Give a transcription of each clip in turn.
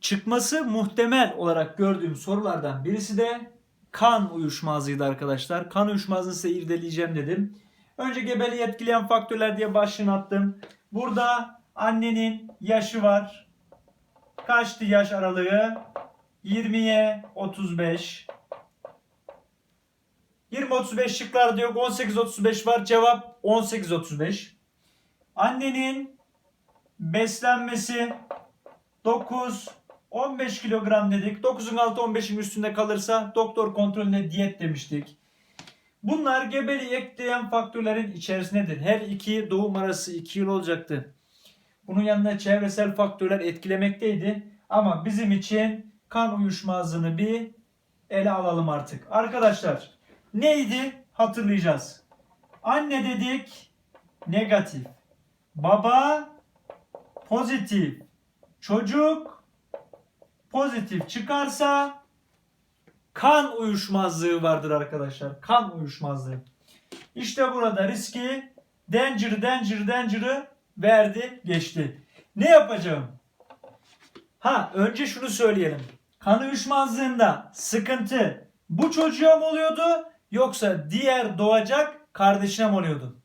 çıkması muhtemel olarak gördüğüm sorulardan birisi de kan uyuşmazlığıydı arkadaşlar. Kan uyuşmazlığını size irdeleyeceğim dedim. Önce gebeliği etkileyen faktörler diye başlığını attım. Burada annenin yaşı var. Kaçtı yaş aralığı? 20'ye 35. 20-35 şıklar diyor. 18-35 var. Cevap 18-35. Annenin beslenmesi 9 15 kilogram dedik. 9'un altı 15'in üstünde kalırsa doktor kontrolüne diyet demiştik. Bunlar gebeliği ekleyen faktörlerin içerisindedir. Her iki doğum arası 2 yıl olacaktı. Bunun yanında çevresel faktörler etkilemekteydi. Ama bizim için kan uyuşmazlığını bir ele alalım artık. Arkadaşlar neydi hatırlayacağız. Anne dedik negatif. Baba pozitif. Çocuk pozitif çıkarsa kan uyuşmazlığı vardır arkadaşlar. Kan uyuşmazlığı. İşte burada riski danger danger danger'ı verdi geçti. Ne yapacağım? Ha önce şunu söyleyelim. Kan uyuşmazlığında sıkıntı bu çocuğa mı oluyordu yoksa diğer doğacak kardeşine mi oluyordu?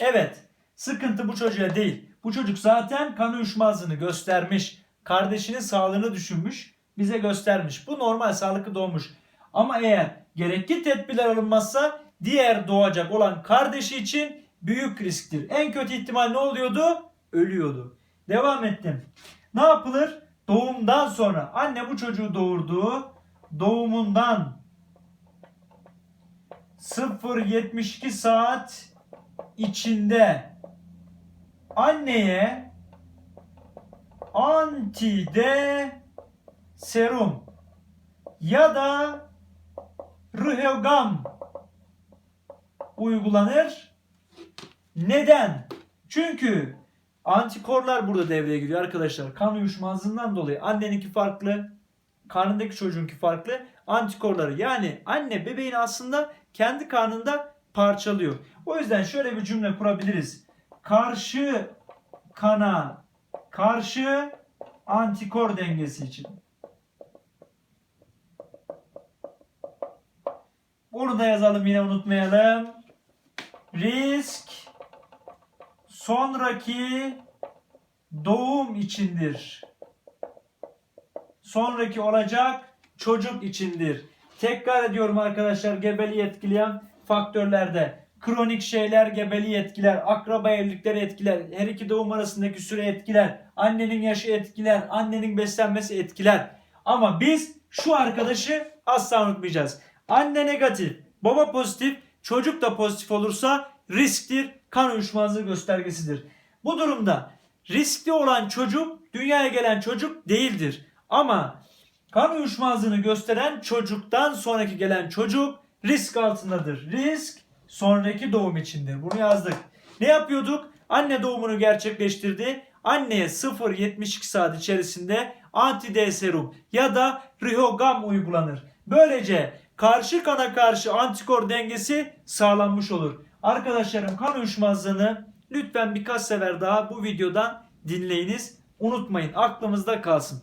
Evet sıkıntı bu çocuğa değil. Bu çocuk zaten kan uyuşmazlığını göstermiş. Kardeşinin sağlığını düşünmüş. Bize göstermiş. Bu normal sağlıklı doğmuş. Ama eğer gerekli tedbirler alınmazsa diğer doğacak olan kardeşi için büyük risktir. En kötü ihtimal ne oluyordu? Ölüyordu. Devam ettim. Ne yapılır? Doğumdan sonra anne bu çocuğu doğurdu. Doğumundan 0.72 saat içinde anneye anti-D serum ya da Rhogam uygulanır. Neden? Çünkü antikorlar burada devreye giriyor arkadaşlar. Kan uyuşmazlığından dolayı anneninki farklı, karnındaki çocuğunki farklı. Antikorları yani anne bebeğini aslında kendi karnında parçalıyor. O yüzden şöyle bir cümle kurabiliriz. Karşı kana karşı antikor dengesi için. Bunu da yazalım yine unutmayalım. Risk sonraki doğum içindir. Sonraki olacak çocuk içindir. Tekrar ediyorum arkadaşlar gebeliği etkileyen faktörlerde. Kronik şeyler gebeliği etkiler, akraba evlilikleri etkiler, her iki doğum arasındaki süre etkiler, annenin yaşı etkiler, annenin beslenmesi etkiler. Ama biz şu arkadaşı asla unutmayacağız. Anne negatif, baba pozitif, çocuk da pozitif olursa risktir, kan uyuşmazlığı göstergesidir. Bu durumda riskli olan çocuk dünyaya gelen çocuk değildir. Ama kan uyuşmazlığını gösteren çocuktan sonraki gelen çocuk risk altındadır. Risk sonraki doğum içindir. Bunu yazdık. Ne yapıyorduk? Anne doğumunu gerçekleştirdi. Anneye 0-72 saat içerisinde anti-D serum ya da Rihogam uygulanır. Böylece karşı kana karşı antikor dengesi sağlanmış olur. Arkadaşlarım kan uyuşmazlığını lütfen birkaç sefer daha bu videodan dinleyiniz. Unutmayın aklımızda kalsın.